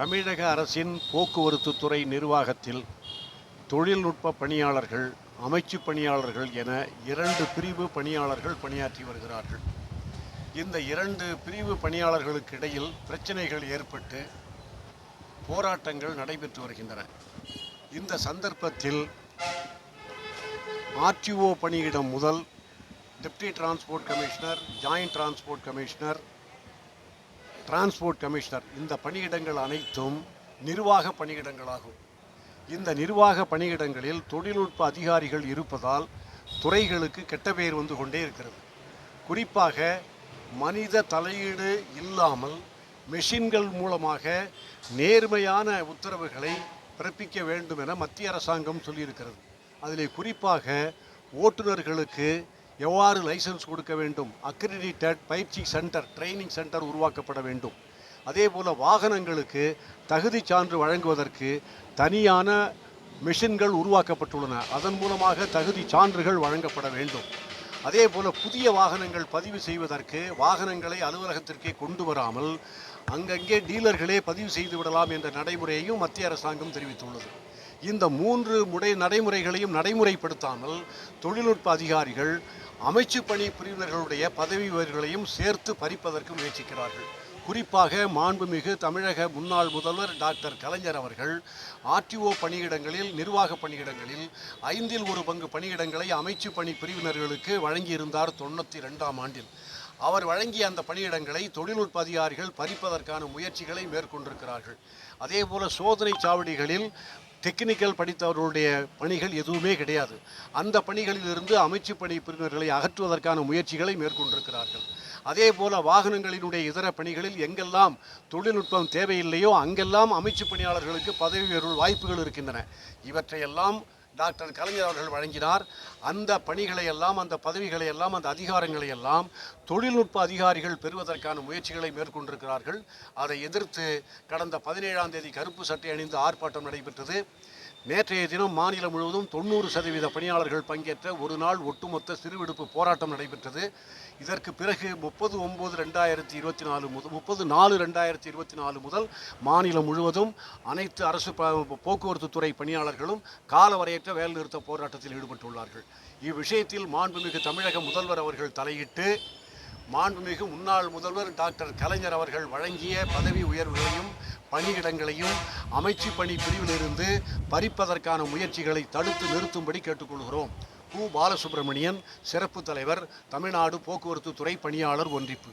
தமிழக அரசின் போக்குவரத்து துறை நிர்வாகத்தில் தொழில்நுட்ப பணியாளர்கள் அமைச்சு பணியாளர்கள் என இரண்டு பிரிவு பணியாளர்கள் பணியாற்றி வருகிறார்கள். இந்த இரண்டு பிரிவு பணியாளர்களுக்கு இடையில் பிரச்சனைகள் ஏற்பட்டு போராட்டங்கள் நடைபெற்று வருகின்றன. இந்த சந்தர்ப்பத்தில் ஆர்டிஓ பணியிடம் முதல் deputy transport commissioner joint transport commissioner transport commissioner இந்த பணியிடங்கள் அனைத்தும் நிர்வாக பணியிடங்களாகும். இந்த நிர்வாக பணியிடங்களில் தொழில்நுட்ப அதிகாரிகள் இருப்பதால் துறைகளுக்கு கெட்ட பெயர் வந்து கொண்டே இருக்கிறது. குறிப்பாக மனித தலையீடு இல்லாமல் மெஷின்கள் மூலமாக நேர்மையான உத்தரவுகளை பிறப்பிக்க வேண்டும் என மத்திய அரசாங்கம் சொல்லியிருக்கிறது. அதிலே குறிப்பாக ஓட்டுநர்களுக்கு எவ்வாறு லைசன்ஸ் கொடுக்க வேண்டும்? அக்ரிடிட்டட் பயிற்சி சென்டர் ட்ரைனிங் சென்டர் உருவாக்கப்பட வேண்டும். அதே போல் வாகனங்களுக்கு தகுதி சான்று வழங்குவதற்கு தனியான மிஷின்கள் உருவாக்கப்பட்டுள்ளன. அதன் மூலமாக தகுதி சான்றுகள் வழங்கப்பட வேண்டும். அதே போல் புதிய வாகனங்கள் பதிவு செய்வதற்கு வாகனங்களை அலுவலகத்திற்கே கொண்டு வராமல் அங்கங்கே டீலர்களே பதிவு செய்து விடலாம் என்ற நடைமுறையையும் மத்திய அரசாங்கம் தெரிவித்துள்ளது. இந்த மூன்று முறை நடைமுறைகளையும் நடைமுறைப்படுத்தாமல் தொழில்நுட்ப அதிகாரிகள் அமைச்சு பணி பிரிவினர்களுடைய பதவி உயர்வுகளையும் சேர்த்து பறிப்பதற்கு முயற்சிக்கிறார்கள். குறிப்பாக மாண்புமிகு தமிழக முன்னாள் முதல்வர் டாக்டர் கலைஞர் அவர்கள் ஆர்டிஓ பணியிடங்களில் நிர்வாக பணியிடங்களில் ஐந்தில் ஒரு பங்கு பணியிடங்களை அமைச்சு பணி பிரிவினர்களுக்கு வழங்கியிருந்தார் தொண்ணூற்றி ரெண்டாம் ஆண்டில். அவர் வழங்கிய அந்த பணியிடங்களை தொழில்நுட்ப அதிகாரிகள் பறிப்பதற்கான முயற்சிகளை மேற்கொண்டிருக்கிறார்கள். அதேபோல சோதனை சாவடிகளில் டெக்னிக்கல் படித்தவர்களுடைய பணிகள் எதுவுமே கிடையாது. அந்த பணிகளிலிருந்து அமைச்சு பணி பிரிவினர்களை அகற்றுவதற்கான முயற்சிகளை மேற்கொண்டிருக்கிறார்கள். அதே போல வாகனங்களினுடைய இதர பணிகளில் எங்கெல்லாம் தொழில்நுட்பம் தேவையில்லையோ அங்கெல்லாம் அமைச்சு பணியாளர்களுக்கு பதவி உயர்வு வாய்ப்புகள் இருக்கின்றன. இவற்றையெல்லாம் டாக்டர் கலைஞர் அவர்கள் வழங்கினார். அந்த பணிகளை எல்லாம் அந்த பதவிகளை எல்லாம் அந்த அதிகாரங்களை எல்லாம் தொழில்நுட்ப அதிகாரிகள் பெறுவதற்கான முயற்சிகளை மேற்கொண்டிருக்கிறார்கள். அதை எதிர்த்து கடந்த பதினேழாம் தேதி கருப்பு சட்டை அணிந்து ஆர்ப்பாட்டம் நடைபெற்றது. நேற்றைய தினம் மாநிலம் முழுவதும் தொண்ணூறு சதவீத பணியாளர்கள் பங்கேற்ற ஒரு நாள் ஒட்டுமொத்த சிறுவிடுப்பு போராட்டம் நடைபெற்றது. இதற்கு பிறகு முப்பது ஒம்பது ரெண்டாயிரத்தி இருபத்தி நாலு முதல் முப்பது நாலு ரெண்டாயிரத்தி இருபத்தி நாலு முதல் மாநிலம் முழுவதும் அனைத்து அரசு போக்குவரத்து துறை பணியாளர்களும் காலவரையற்ற வேலைநிறுத்த போராட்டத்தில் ஈடுபட்டுள்ளார்கள். இவ்விஷயத்தில் மாண்புமிகு தமிழக முதல்வர் அவர்கள் தலையிட்டு மாண்புமிகு முன்னாள் முதல்வர் டாக்டர் கலைஞர் அவர்கள் வழங்கிய பதவி உயர்வுகளையும் பணியிடங்களையும் அமைச்சு பணி பிரிவிலிருந்து பறிப்பதற்கான முயற்சிகளை தடுத்து நிறுத்தும்படி கேட்டுக்கொள்கிறோம். கு. பாலசுப்ரமணியன் சிறப்பு தலைவர் தமிழ்நாடு போக்குவரத்து துறை பணியாளர் ஒன்றிப்பு.